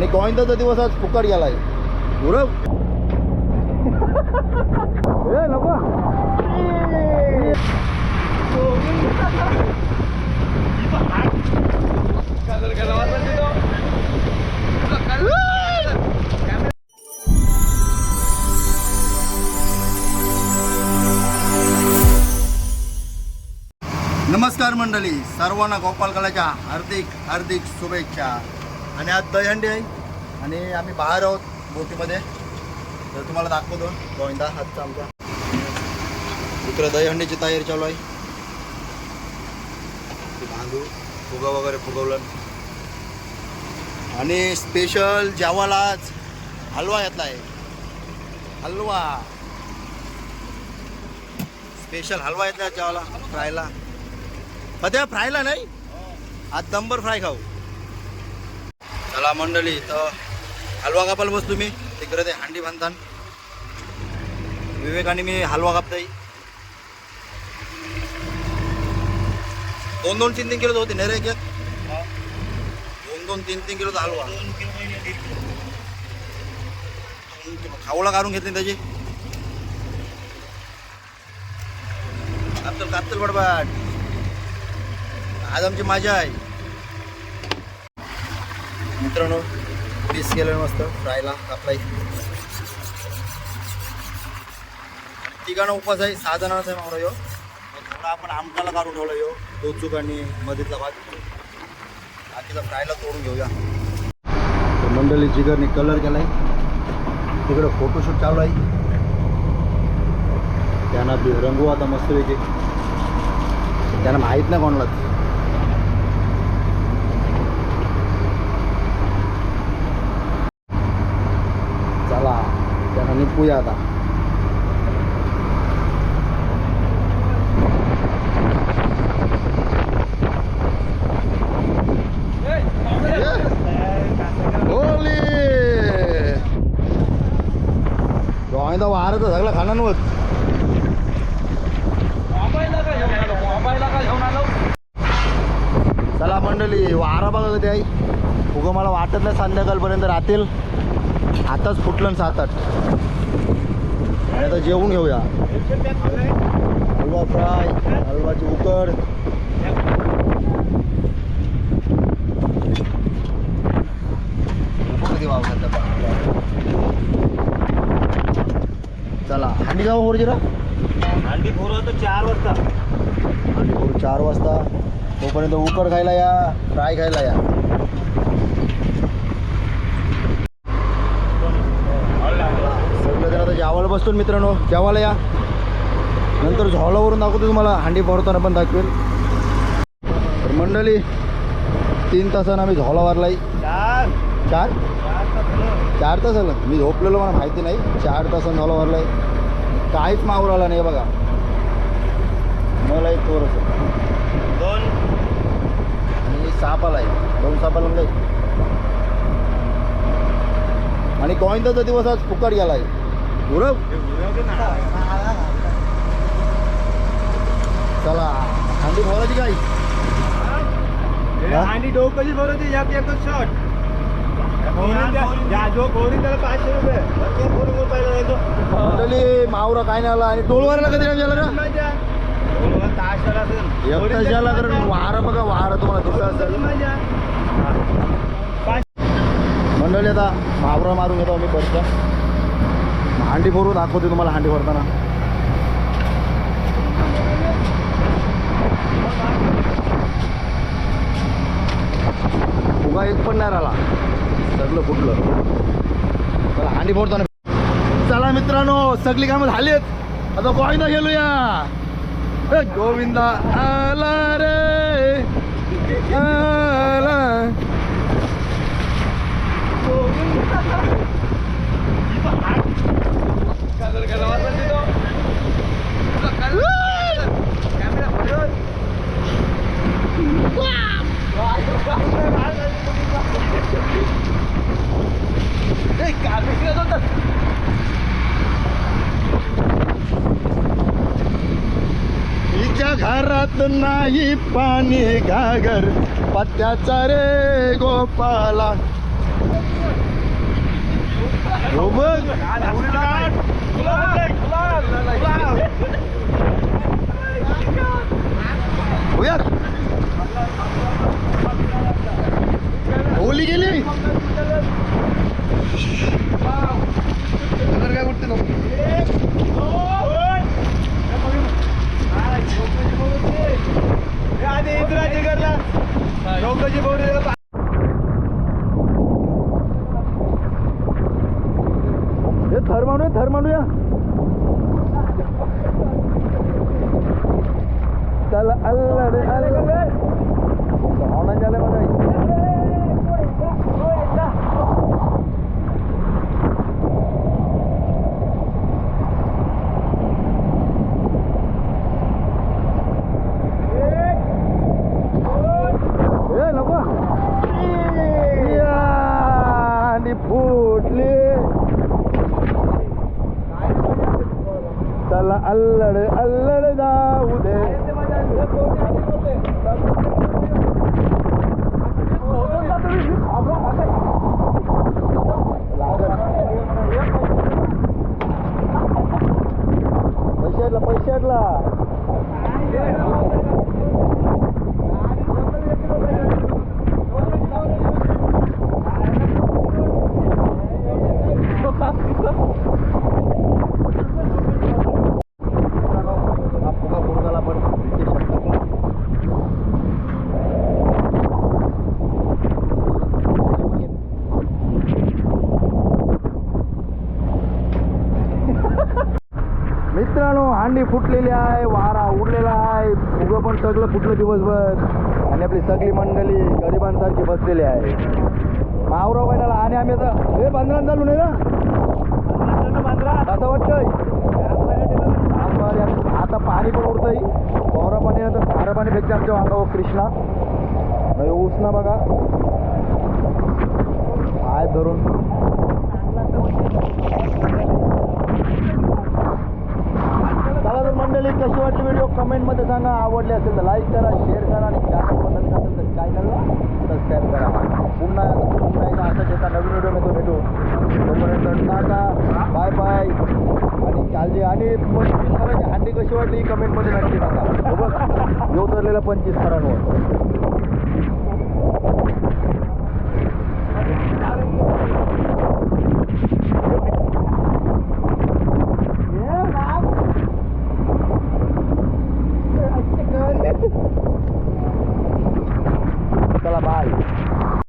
आणि गोविंदाचा दिवस आज फुकट गेलाय. गुरव. ए नको. नमस्कार मंडळी सर्वांना गोपाल कलाच्या हार्दिक हार्दिक शुभेच्छा. आणि आज दहीहंडी आहे. आणि आम्ही बाहेर आहोत बोटीमध्ये. तर तुम्हाला दाखवतो. गोविंदा हातचा आमचा इकडे दहीहंडीची तयारी चालू आहे. ते बांधू फुगा वगैरे फुगवलं. आणि स्पेशल जेवायला आज हलवा घेतला आहे. हलवा. स्पेशल हलवा येतला जेवाला फ्रायला त्या फ्रायला नाही? आज दंबर फ्राय खाऊ. चला मंडळी तर हलवा कापायला बसलो मी तिकडे ते हांडी बांधतान. विवेकाने मी हलवा कापताय. दोन दोन तीन तीन किलो होते नाही रे एक दोन दोन तीन तीन किलोचा हलवा. दोन काढून घेतली त्याची. कापतल कापतल बडबाट आज आमची मजा आहे. मित्रांनो पीस केलं मस्त फ्रायला कापलाय तिघांना उपवास आहे सहा जणांचा आहे मावरा यो. मग थोडा आपण आमटाला काढून ठेवला यो दोचूक आणि मधीतला भात. बाकीचा फ्रायला तोडून घेऊया. मंडळी जिगरने कलर केलाय. तिकडं फोटोशूट चालू आहे. त्यांना रंगू आता मस्तपैकी. त्यांना माहीत नाही कोणाला. त्यांना निपूया आता होली गोविंदा वारच सगळं खाणार नव्हत चला मंडळी वारा बघा कधी आई उगं मला वाटत नाही संध्याकाळपर्यंत राहतील. आताच फुटलं ना सात आठ. आणि आता जेवून घेऊया. हलवा फ्राय हलवाची उकड. चला हांडी जाऊ होर जरा? अंडी फोर होतं चार वाजता. आणि भोर चार वाजता. तोपर्यंत उकड खायला या फ्राय खायला या सगळं बसतो मित्रांनो जेवायला या. नंतर झोलावरून दाखवतो तुम्हाला हांडी भरताना पण दाखवेल. तर मंडळी तीन तासानं आम्ही झोला वारलाय. चार. चार? तास आलं मी झोपलेलो मला माहिती नाही. चार तासानं झोला वारलाय. काहीच मावर आला नाही बघा. मला एक थोडंसं. दोन. आणि साप आलाय दोन साप आला आणि गोविंदाचा दिवस आज फुकट गेलाय. गुरव चला थंडी बोलायची काय हा? आणि डोक कशी भरवते या एकच शॉट मावरा काय नाही आला. आणि टोलवारला कधी नाही त्याला कारण वारं बघा वारं तुम्हाला दिसत गोरी असेल. मंडळी आता मावरा मारून घेतो आम्ही परत. हांडी भरू दाखवते तुम्हाला हांडी भरताना. फुगा एक पण नाही राहिला. सगळं फुटलं. चला हांडी फोडताना चला मित्रांनो सगळी कामं झालीत आता गोविंदा गेलोया. ए, गोविंदा आला रे. घरात नाही पाणी घागर. पत्त्याचा रे गोपाला. हो बघ. होली गेली कलर काय कुठते नको आधी इंद्राजी करला चौकशी बोलू हे थर मांडूया थर मांडूया चल अल्लड ऑनलाईन झालं माझा ए नको या, आणि फुटली चला अल्लड मित्रांनो फुटलेली आहे वारा उडलेला आहे उगं पण सगळं फुटलं दिवसभर. आणि आपली सगळी मंडळी गरिबांसारखी बसलेली आहे. मावराव बहिणाला आणि आम्ही आता हे बांधरा चालू नाही ना? असं वाटतंय? आता पाणी पण उडतंय. पावरा पाणी नंतर खारं पाणी फेकते आमच्या अंगावर कृष्णा. उसना बघा. आहे धरून चला तर मंडळी कशी वाटली व्हिडिओ कमेंटमध्ये सांगा आवडली असेल तर लाईक करा शेअर करा आणि चॅनल नवीन असेल तर चॅनलला सबस्क्राईब करा. पुन्हा पुन्हा एकदा असंच एका नवीन व्हिडिओमध्ये भेटू. तोपर्यंत टाटा बाय बाय आणि काळजी आणि पंचवीस थराची हंडी कशी वाटली कमेंटमध्ये नक्की सांगा. हो बघ. येऊ धरलेला पंचवीस थरांवर.